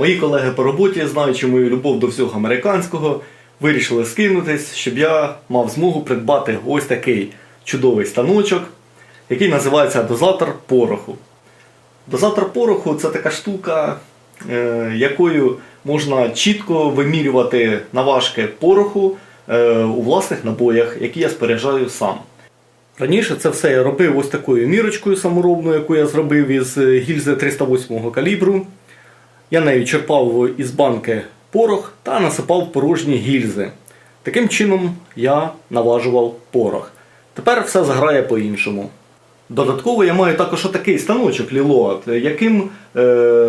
Мої колеги по роботі, знаючи мою любов до всього американського, вирішили скинутись, щоб я мав змогу придбати ось такий чудовий станочок, який називається дозатор пороху. Дозатор пороху це така штука, е, якою можна чітко вимірювати наважки пороху е, у власних набоях, які я споряджаю сам. Раніше це все я робив ось такою мірочкою саморобною, яку я зробив із е, гільзи 308 калібру. Я нею черпав із банки порох та насипав порожні гільзи. Таким чином я наважував порох. Тепер все заграє по-іншому. Додатково я маю також отакий станочок Лілоат, яким е,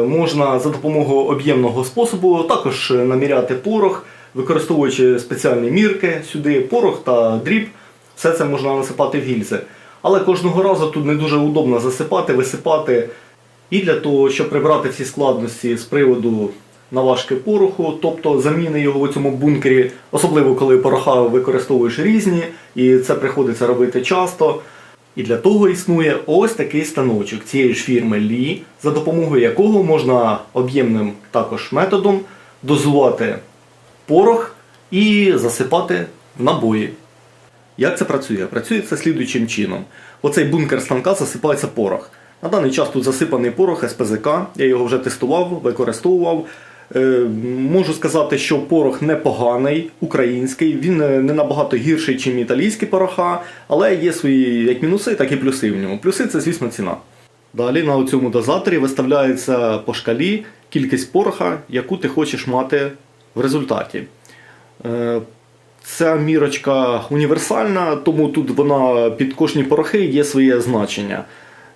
можна за допомогою об'ємного способу також наміряти порох, використовуючи спеціальні мірки сюди, порох та дріб. Все це можна насипати в гільзи. Але кожного разу тут не дуже удобно засипати, висипати. І для того, щоб прибрати всі складності з приводу наважки пороху, тобто заміни його в цьому бункері, особливо коли пороха використовуєш різні, і це приходиться робити часто. І для того існує ось такий станочок цієї ж фірми Лі, за допомогою якого можна об'ємним також методом дозувати порох і засипати в набої. Як це працює? Працює це слідуючим чином. Оцей бункер станка засипається порох. На даний час тут засипаний порох СПЗК, я його вже тестував, використовував. Е, можу сказати, що порох непоганий, український, він е, не набагато гірший, ніж італійські пороха, але є свої як мінуси, так і плюси в ньому. Плюси це, звісно, ціна. Далі на цьому дозаторі виставляється по шкалі кількість пороха, яку ти хочеш мати в результаті. Е, Ця мірочка універсальна, тому тут вона під кожні порохи є своє значення.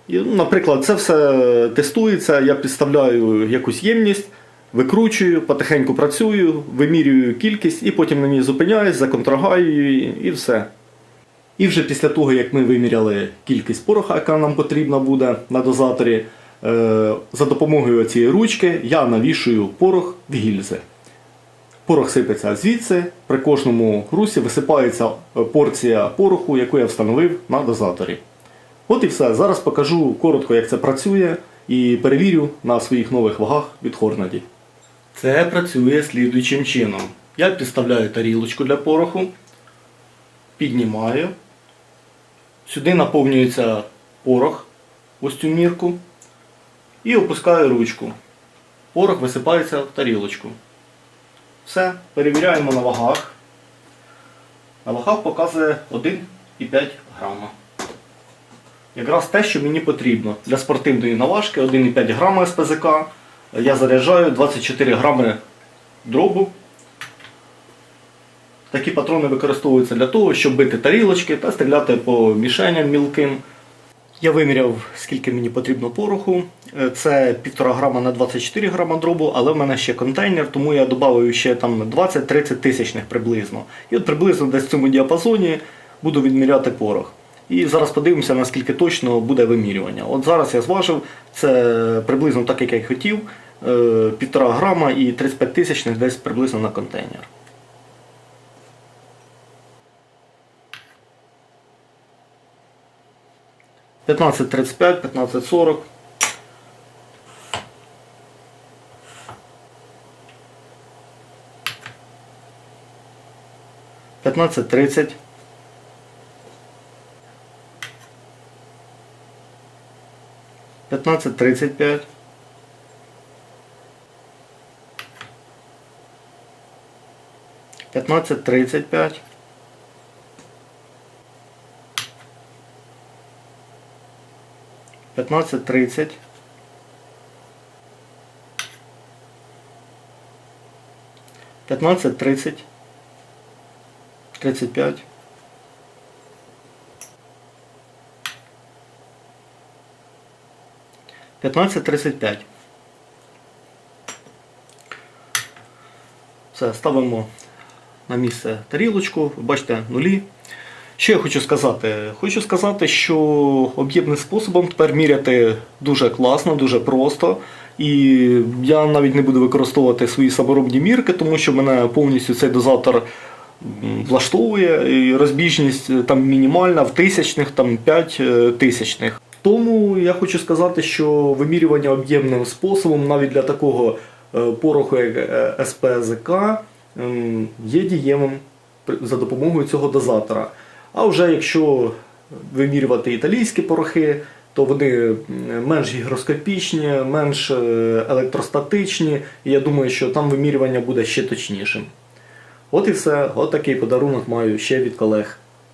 Ну, наприклад, це все тестується, я підставляю якусь ємність, викручую, потихеньку працюю, вимірюю кількість і потім на ній зупиняюсь, законтрагаю її і все. І вже після того, як ми виміряли кількість пороха, яка нам потрібна буде на дозаторі, е, за допомогою цієї ручки я навішую порох в гільзи. Порох сипеться звідси, при кожному русі висипається е, порція пороху, яку я встановив на дозаторі. От і все. Зараз покажу коротко, як це працює, і перевірю на своїх нових вагах від Хорнаді. Це працює слідуючим чином. Я підставляю тарілочку для пороху, піднімаю. Сюди наповнюється порох, ось цю мірку, і опускаю ручку. Порох висипається в тарілочку. Все, перевіряємо на вагах. На вагах показує 1,5 грама. Якраз те, що мені потрібно. Для спортивної наважки 1,5 грама СПЗК. Я заряджаю 24 грами дробу. Такі патрони використовуються для того, щоб бити тарілочки та стріляти по мішеням мілким. Я виміряв, скільки мені потрібно пороху. Е, Це 1,5 грама на 24 грама дробу, але в мене ще контейнер, тому я додаю ще там 20-30 тисячних приблизно. І от приблизно десь в цьому діапазоні буду відміряти порох. І зараз подивимося, наскільки точно буде вимірювання. От зараз я зважив, це приблизно так, як я й хотів. 1,5 грама і 35 тисячних десь приблизно на контейнер. П'ятнадцять тридцять п'ять, п'ятнадцять сорок. П'ятнадцять тридцять. П'ятнадцять тридцять п'ять. П'ятнадцять тридцять п'ять. П'ятнадцять тридцять. П'ятнадцять тридцять. Тридцять п'ять. П'ятнадцять тридцять п'ять. Все, ставимо на місце тарілочку, бачите нулі. Що я хочу сказати? Хочу сказати, що об'ємним способом тепер міряти дуже класно, дуже просто. І я навіть не буду використовувати свої саморобні мірки, тому що мене повністю цей дозатор влаштовує. І розбіжність е, там мінімальна в тисячних, там 5 е, тисячних. Тому я хочу сказати, що вимірювання об'ємним способом навіть для такого е, пороху як е, СПЗК ем, є дієвим за допомогою цього дозатора. А вже якщо вимірювати італійські порохи, то вони менш гігроскопічні, менш е, електростатичні, і я думаю, що там вимірювання буде ще точнішим. От і все. От такий подарунок маю ще від колег.